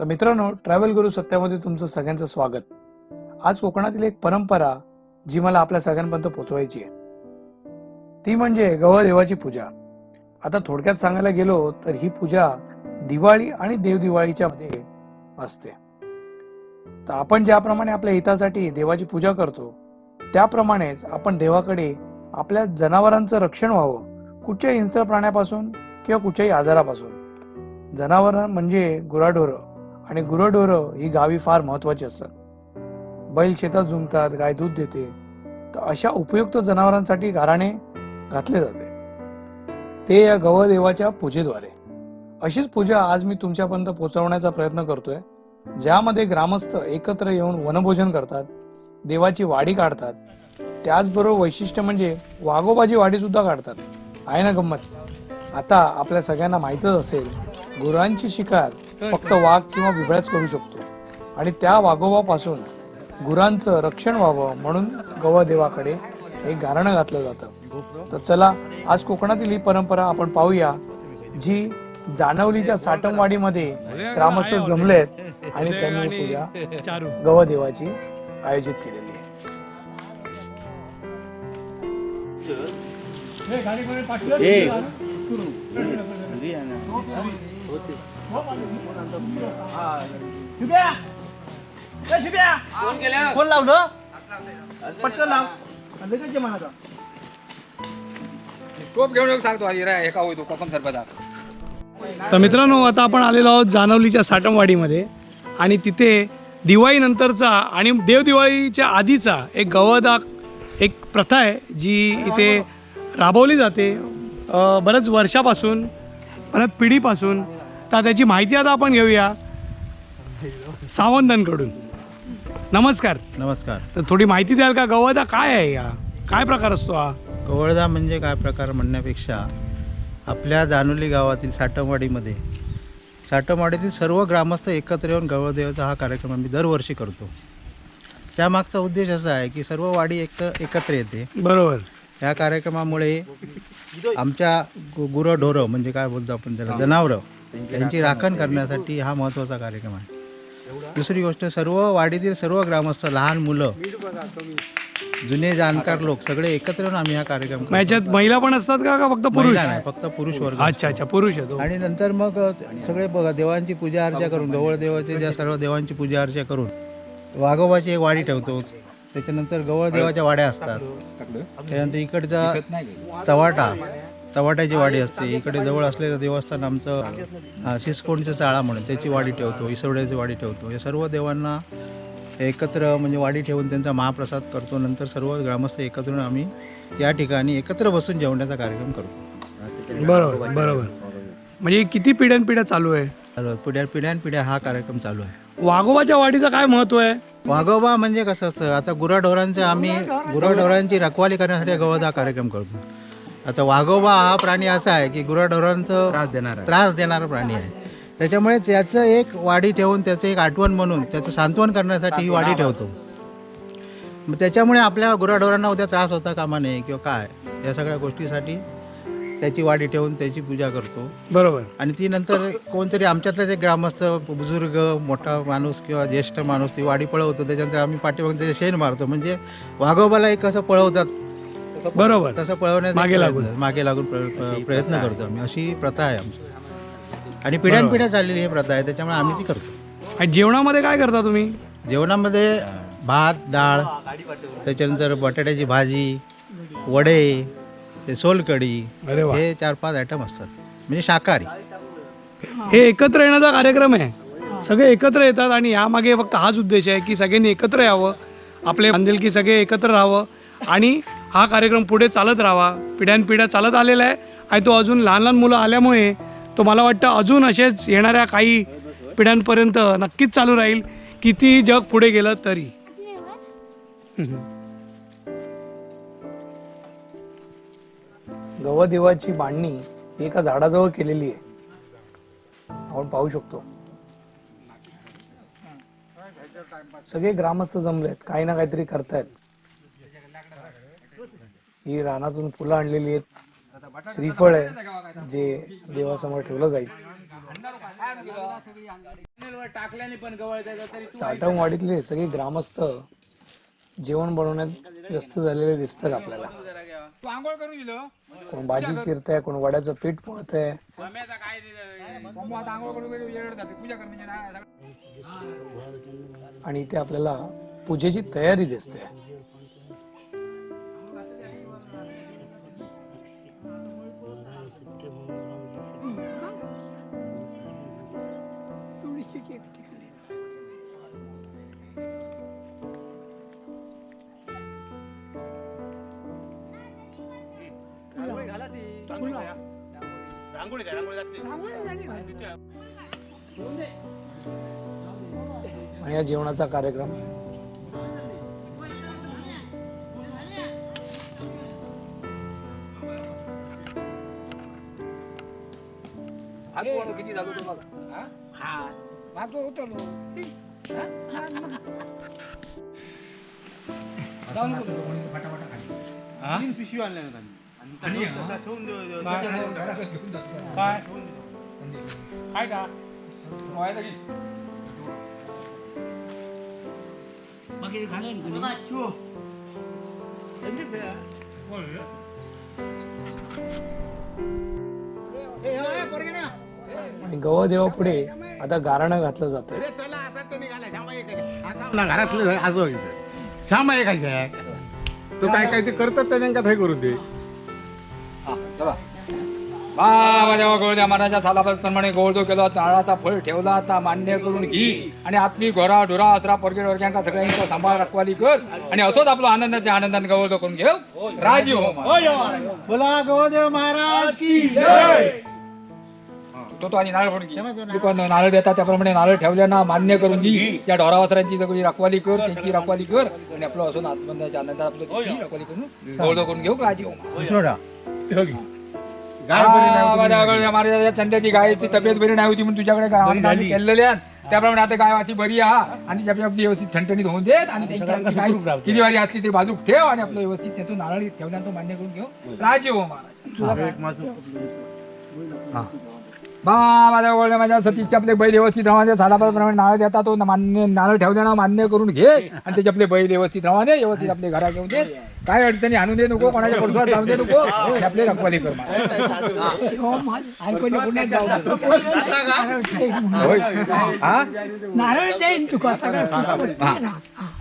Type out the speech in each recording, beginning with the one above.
तर मित्रांनो ट्रॅव्हल गुरु सत्यामध्ये तुमचं सगळ्यांचं स्वागत. आज कोकणातील एक परंपरा जी मला आपल्या सगळ्यांपर्यंत पोचवायची आहे. ती म्हणजे गवदेवाची पूजा. आता थोडक्यात सांगायला गेलो तर ही पूजा दिवाळी आणि देवदिवाळीच्या मध्ये असते. तर आपण ज्याप्रमाणे आपल्या हितासाठी देवाची पूजा करतो त्याप्रमाणेच आपण देवाकडे आपल्या जनावरांचं रक्षण व्हावं कुठच्याही हिंस्र प्राण्यापासून किंवा कुठच्याही आजारापासून. जनावर म्हणजे गुराढोरं. आणि गुरंढोरं ही गावी फार महत्वाची असतात. बैल शेतात जुमतात गाय दूध देते तर अशा उपयुक्त जनावरांसाठी गाराणे घातले जाते. ते या गवदेवाच्या पूजेद्वारे. अशीच पूजा आज मी तुमच्यापर्यंत पोहोचवण्याचा प्रयत्न करतोय ज्यामध्ये ग्रामस्थ एकत्र येऊन वनभोजन करतात देवाची वाडी काढतात. त्याचबरोबर वैशिष्ट्य म्हणजे वाघोबाची वाडी सुद्धा काढतात. आहे ना गंमत? आता आपल्या सगळ्यांना माहीतच असेल गुरांची शिकार फक्त वाघ किंवा बिबळ्याच करू शकतो. आणि त्या वाघोबापासून गुरांचं रक्षण व्हावं म्हणून गवदेवाकडे एक गारणं घातलं जातं. तर चला आज कोकणातील ही परंपरा आपण पाहूया जी जानवलीच्या साटमवाडीमध्ये ग्रामस्थ जमलेत आणि त्यांनी पूजा गवदेवाची आयोजित केलेली कोण लावलं पटकन लाव. लगेच टोप घेऊन सांगतो आधी रे एका होतो कोकम सरबतात तर मित्रांनो आता आपण आलेलो आहोत जानवलीच्या साटमवाडीमध्ये. आणि तिथे दिवाळीनंतरचा आणि देवदिवाळीच्या आधीचा एक गवदा एक प्रथा आहे जी इथे राबवली जाते. बऱ्याच वर्षापासून बऱ्याच पिढीपासून. तर त्याची माहिती आता आपण घेऊया सावंतांकडून. नमस्कार. नमस्कार. तर थोडी माहिती द्याल का? गवदा काय आहे या? काय प्रकार असतो हा? कवळदा म्हणजे काय प्रकार म्हणण्यापेक्षा आपल्या जानोली गावातील साटमवाडीमध्ये साटमवाडीतील सर्व ग्रामस्थ एकत्र येऊन गवळदेवाचा हा कार्यक्रम आम्ही दरवर्षी करतो. त्यामागचा उद्देश असा आहे की सर्व वाडी एक एकत्र येते. बरोबर. या कार्यक्रमामुळे आमच्या गु गुरंढोरं म्हणजे काय बोलतो आपण त्याला जनावरं त्यांची राखण करण्यासाठी हा महत्त्वाचा कार्यक्रम आहे. दुसरी गोष्ट सर्व वाडीतील सर्व ग्रामस्थ लहान मुलं जुने जाणकार लोक सगळे एकत्र येऊन आम्ही हा कार्यक्रम मग. याच्यात महिला पण असतात का का फक्त पुरुष? महिला नाही फक्त पुरुष वर्ग अच्छा अच्छा पुरुष आहे तो. आणि नंतर मग सगळे बघा देवांची पूजा अर्चा करून गवळ देवाचे ज्या सर्व देवांची पूजा अर्चा करून वाघोबाची एक वाडी ठेवतो. त्याच्यानंतर गवळ देवाच्या वाड्या असतात. त्यानंतर इकडचा चवाटा चवाट्याची वाडी असते. इकडे जवळ असलेलं देवस्थान आमचं अ, सिसकोणचं चाळा म्हणून त्याची वाडी ठेवतो इसवड्याची वाडी ठेवतो. या सर्व देवांना एकत्र म्हणजे वाडी ठेवून त्यांचा महाप्रसाद करतो. नंतर सर्व ग्रामस्थ एकत्र आम्ही या ठिकाणी एकत्र बसून जेवण्याचा कार्यक्रम करतो. बरोबर बरोबर. म्हणजे किती पिढ्यानपिढ्या चालू आहे? चालू आहे. पिढ्या पिढ्यानपिढ्या हा कार्यक्रम चालू आहे. वाघोबाच्या वाडीचं काय महत्त्व आहे? वाघोबा म्हणजे कसं असतं? आता गुराढोरांचं आम्ही गुराढोरांची रखवाली करण्यासाठी गवत हा कार्यक्रम करतो. आता वाघोबा हा प्राणी असा आहे की गुराढोरांचं त्रास देणारा. त्रास देणारा प्राणी आहे. त्याच्यामुळे त्याचं एक वाडी ठेवून त्याचं एक आठवण म्हणून त्याचं सांत्वन करण्यासाठी ही वाडी ठेवतो. मग त्याच्यामुळे आपल्या गुराढोरांना उद्या त्रास होता कामा नये किंवा काय या सगळ्या गोष्टीसाठी त्याची वाडी ठेवून त्याची पूजा करतो. बरोबर. आणि ती नंतर कोणतरी आमच्यातलाच एक ग्रामस्थ बुजुर्ग मोठा माणूस किंवा ज्येष्ठ माणूस ती वाडी पळवतो. त्याच्यानंतर आम्ही पाठीमागे त्याचे शेण मारतो. म्हणजे वाघोबाला एक कसं पळवतात. बरोबर. तसं पळवण्याचा मागे लागून. मागे लागून प्र- प्रयत्न करतो आम्ही. अशी प्रथा आहे आमची. आणि पिढ्यानपिढ्या चाललेली ही प्रथा आहे. त्याच्यामुळे आम्ही ती करतो. आणि जेवणामध्ये काय करता तुम्ही? जेवणामध्ये भात डाळ त्याच्यानंतर बटाट्याची भाजी वडे ते सोलकढी अरे वा. हे चार पाच आयटम असतात. म्हणजे शाकाहारी. हे. एकत्र येण्याचा कार्यक्रम आहे. सगळे एकत्र येतात आणि यामागे फक्त हाच उद्देश आहे की सगळ्यांनी एकत्र यावं आपले बांधिलकी सगळे एकत्र राहावं आणि हा कार्यक्रम पुढे चालत राहावा. पिढ्यानपिढ्या चालत आलेला आहे आणि तो अजून लहान लहान मुलं आल्यामुळे तो मला वाटतं अजून असेच येणाऱ्या काही पिढ्यांपर्यंत नक्कीच चालू राहील. किती जग पुढे गेलं तरी. गवदेवाची मांडणी एका झाडाजवळ केलेली आहे. आपण पाहू शकतो. सगळे ग्रामस्थ जमलेत काही ना काहीतरी करतायत. ही रानातून फुलं आणलेली आहेत. श्रीफळ आहे जे देवासमोर ठेवलं जाईल. साठववाडीतले साठवणवाडीतले सगळे ग्रामस्थ जेवण बनवण्यात व्यस्त झालेले दिसतात आपल्याला. तू आंघोळ करून दिलं? कोण भाजी चिरतंय कोण वड्याचं पीठ काय मग आता आंघोळ करून वेळ वेळ जाते. पूजा करण्याची नाही आणि इथे आपल्याला पूजेची तयारी दिसते. आणि या जेवणाचा कार्यक्रम. किती झालो तुम्हाला? हा? हात उतरलो. फटाफटा काय. काय? का? मोबाईल घे. बाबा, ठेव. आणि गवदेवा पुढे. आता गाराणं घातलं जात अरे चला असा तर निघाला. श्यामा एखाद्या असा ना घरातलं असं व्हायचं श्यामा एखाद्या तो काय काय ते करतात त्या त्यांना काय करू दे हा, चला. बाबा देवा गोळद्या महाराजा सालाप्रमाणे गोळदो केला नारळाचा फळ ठेवला आता मान्य करून घे. आणि आपली घोरा ढोरा असरा पोरगे वर्ग्यांका सगळ्यांचा सांभाळ रखवाली कर. आणि असोच आपलं आनंदाच्या आनंदाने गवळदो करून घेऊ. राजी हो महाराज. बोला गवदेव महाराज की तो तो आणि नारळ फोडून घे. नारळ. देतात त्याप्रमाणे नारळ ठेवल्याना मान्य करून घे. त्या ढोरावसरांची सगळी रखवाली कर त्यांची रखवाली कर. आणि आपलं असून आत्मंदाच्या आनंदात आपलं रखवाली करून गोळदो करून घेऊ राजी हो महाराज. गाय बरी नाही हा, चंद्याची गायची तब्येत बरी नाही होती म्हणून तुझ्याकडे काय आम्ही केलेले आहेत. त्याप्रमाणे आता गाय वाची बरी हा आणि व्यवस्थित ठणठणीत होऊन देत आणि त्यांची आपली गाय किती वारी असली तरी बाजूक ठेव आणि आपलं व्यवस्थित त्यातून नारळ ठेवण्यात तो मान्य करून घेऊ. राजी हो महाराज. बा माझ्या गोळ्या माझ्या सतीचे आपले बैल व्यवस्थित रवाने झाडाप्रमाणे नारळ देतात तो मान्य नारळ ठेवल्यानं मान्य करून घे. आणि त्याचे आपले बैल व्यवस्थित रवाने व्यवस्थित आपले घरा घेऊन दे. काय अडचणी आणून दे नको कोणाच्या पडसात जाऊ दे नको. आणि आपले रखवाली कर. हा? नारळ देईन तुका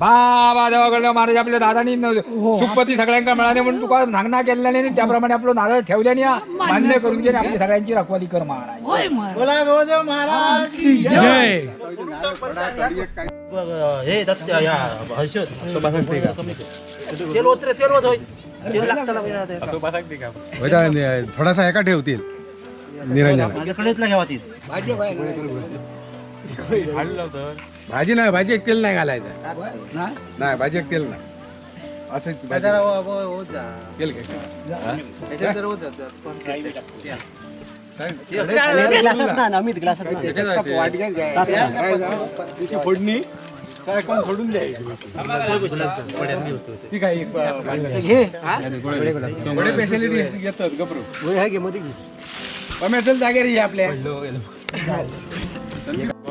बाबा देवाकडे महाराज आपल्या दादानी न- सुखपती सगळ्यांना मिळाले म्हणून तुका नांगणा केल्याने आणि त्याप्रमाणे आपलं नारळ ठेवल्याने हा मान्य करून घे आपली सगळ्यांची रखवाली कर महाराज. बोला महाराज. की हे दत्त या हर्षद. तेल ओतरे तेल ओत होय. तेल लागतं थोडासा एका ठेवतील. निरंजन. घ्यावा ती भाजी नाही भाजी एक तेल नाही घालायचं. नाही भाजी. एक तेल नाही असं भाजी- तेल त्याची फोडणी काय कोण सोडून द्यायची? ठीक आहे एक बडे स्पेशालिटी येतात गबरू कम्या चल जागे रे आपल्या.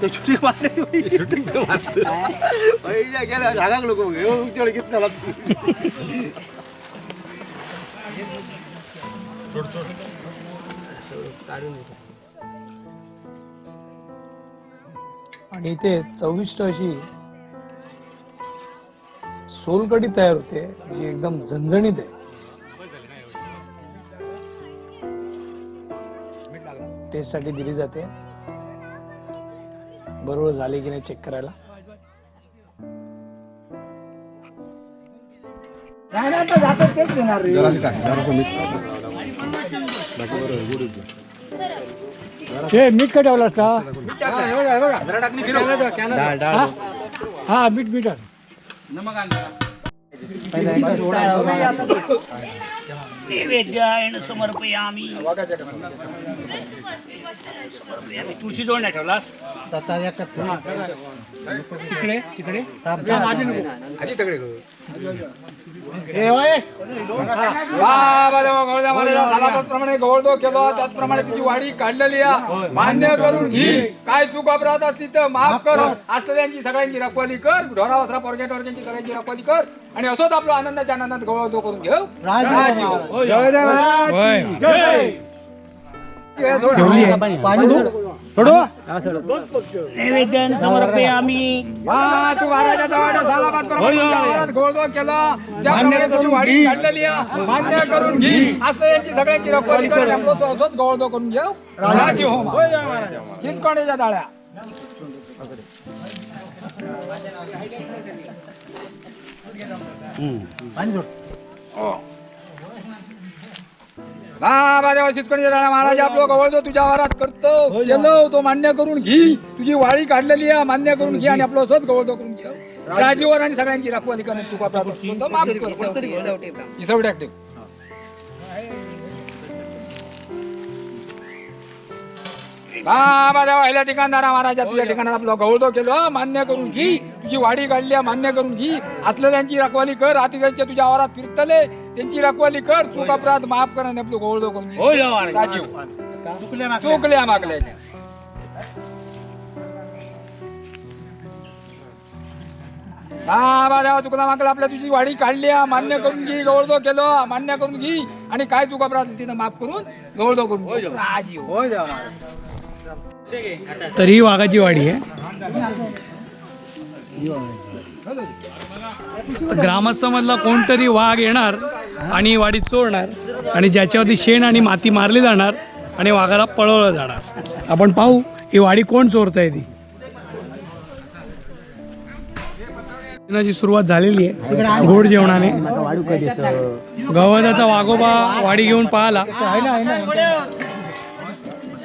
द्या शूटिंग मारले शूटिंग गेल्या जागाक लोक उचळ घेत आणि इथे चविष्ट अशी सोलकडी तयार होते जी एकदम झणझणीत आहे. टेस्टसाठी दिली जाते. बरोबर झाले की नाही चेक करायला? ते मीठ का ठेवला असता? हा मीठ मीठ नैवेद्यायन समर्पयामी. समर्पयामी. तुळशी जोड नाही ठेवला तिकडे. तिकडे माझी नको. सालाप्रमाणे गवळदो केलो त्याचप्रमाणे तुझी वाडी काढलेली आहे. मान्य करून घे. काय चूक अपराध असली तर माफ कर. असलेल्यांची सगळ्यांची रखवाली कर. ढोरा वस्त्रा पोरग्या टोरग्यांची सगळ्यांची रखवाली कर. आणि असोच आपला आनंदाच्या आनंदात गवळदो करून घेऊ. राजीव. हा, तू महाराजा आवारात गवळदो केला. ज्याप्रमाणे तुझी वाडी काढलेली आहे मान्य करून घे. असलेल्यांची सगळ्यांची रखवाली कर. आणि आपलं तो असोच गवळदो करून घेऊ. राजीव हो चिंचकोणीच्या जाळ्या. बाबा देवा चिंचकोणीच्या जाळ्या महाराज आपलं गवळदो तुझ्या आवारात करतो. गेलो तो मान्य करून घे. तुझी वाळी काढलेली आहे मान्य करून घे आणि आपलं स्वतः गवळदो करून घे. राजीवर आणि सगळ्यांची रखवाली करून तू आपला देवा ह्या ठिकाणदारा महाराजा तुझ्या ठिकाणात आपलं गौरव केलं. मान्य करून घे. तुझी वाडी काढली मान्य करून घे. असलेल्यांची रखवाली कर अतिथ्यांच्या तुझ्या आवारात फिरतले. त्यांची रखवाली कर चूक अपराध माफ कर आणि आपलं गौरव करून घे. राजीव चुकल्या मागल्याच्या बाबा देवा चुकला मागला आपल्या तुझी वाडी काढली मान्य करून घे गौरव केलं. मान्य करून घे. आणि काय चूक अपराध तिथं माफ करून गौरव करून घे. राजीव. तर ही वाघाची वाडी आहे. तर ग्रामस्थामधला कोणतरी वाघ येणार आणि वाडीत वाडी चोरणार आणि ज्याच्यावरती शेण आणि माती मारली जाणार आणि वाघाला पळवलं जाणार. आपण पाहू ही वाडी कोण चोरताय ती. जेवणाची सुरुवात झालेली आहे. गोड जेवणाने. गवदाचा वाघोबा वाडी घेऊन पाहला.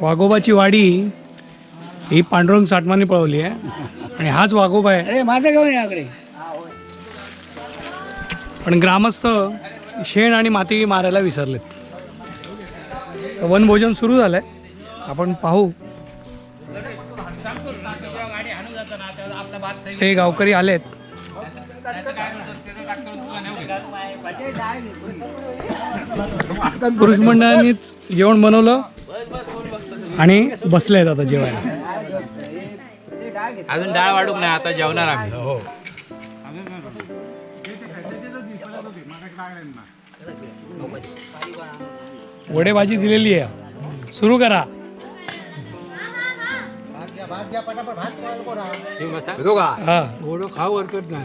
वाघोबाची वाडी ही पांडुरंग साठमाने पळवली आहे. आणि हाच वाघोबा आहे. अरे माझं घेऊन याकडे. पण ग्रामस्थ शेण आणि माती मारायला विसरलेत. तर वनभोजन सुरू झालंय. आपण पाहू. हे गावकरी आलेत. पुरुष मंडळांनीच जेवण बनवलं आणि बसले आहेत आता जेवायला. अजून डाळ वाढूक नाही आता जेवणार आम्ही. हो वडेभाजी दिलेली आहे. सुरू करा. हा. खाऊ हरकत नाही.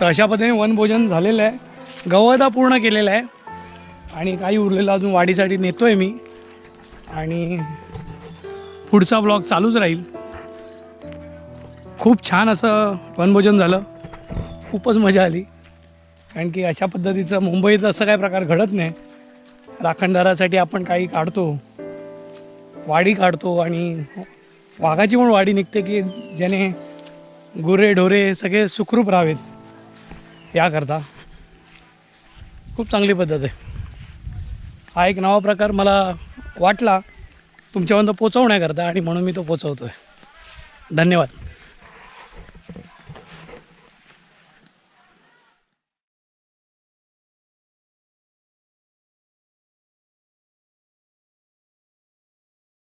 तर अशा पद्धतीने वनभोजन झालेलं आहे. गवदा पूर्ण केलेलं आहे. आणि काही उरलेलं अजून वाढीसाठी नेतो आहे मी. आणि पुढचा ब्लॉग चालूच राहील. खूप छान असं वनभोजन झालं. खूपच मजा आली. कारण की अशा पद्धतीचं मुंबईत असं काय प्रकार घडत नाही. राखणदारासाठी आपण काही काढतो. वाडी काढतो आणि वाघाची पण वाडी निघते की ज्याने गुरे ढोरे सगळे सुखरूप राहावेत. याकरता खूप चांगली पद्धत आहे. हा एक नवा प्रकार मला वाटला तुमच्यापर्यंत पोचवण्याकरता आणि म्हणून मी तो पोचवतो आहे धन्यवाद.